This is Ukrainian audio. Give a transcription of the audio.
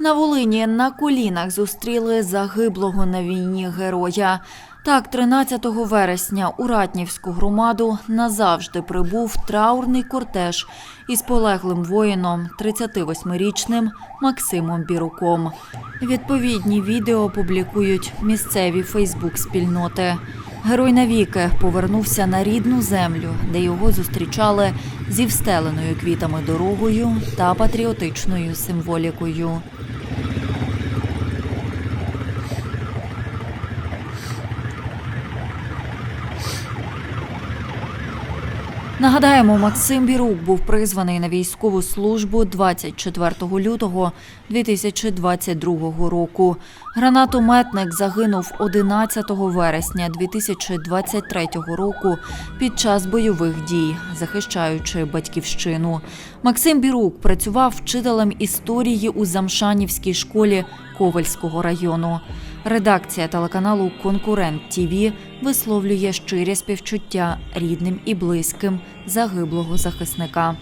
На Волині на колінах зустріли загиблого на війні героя. Так, 13 вересня у Ратнівську громаду назавжди прибув траурний кортеж із полеглим воїном, 38-річним Максимом Біруком. Відповідні відео публікують місцеві Фейсбук-спільноти. Герой навіки повернувся на рідну землю, де його зустрічали зі встеленою квітами дорогою та патріотичною символікою. Нагадаємо, Максим Бірук був призваний на військову службу 24 лютого 2022 року. Гранатометник загинув 11 вересня 2023 року під час бойових дій, захищаючи батьківщину. Максим Бірук працював вчителем історії у Замшанівській школі Ковальського району. Редакція телеканалу Конкурент ТІВІ висловлює щирі співчуття рідним і близьким загиблого захисника.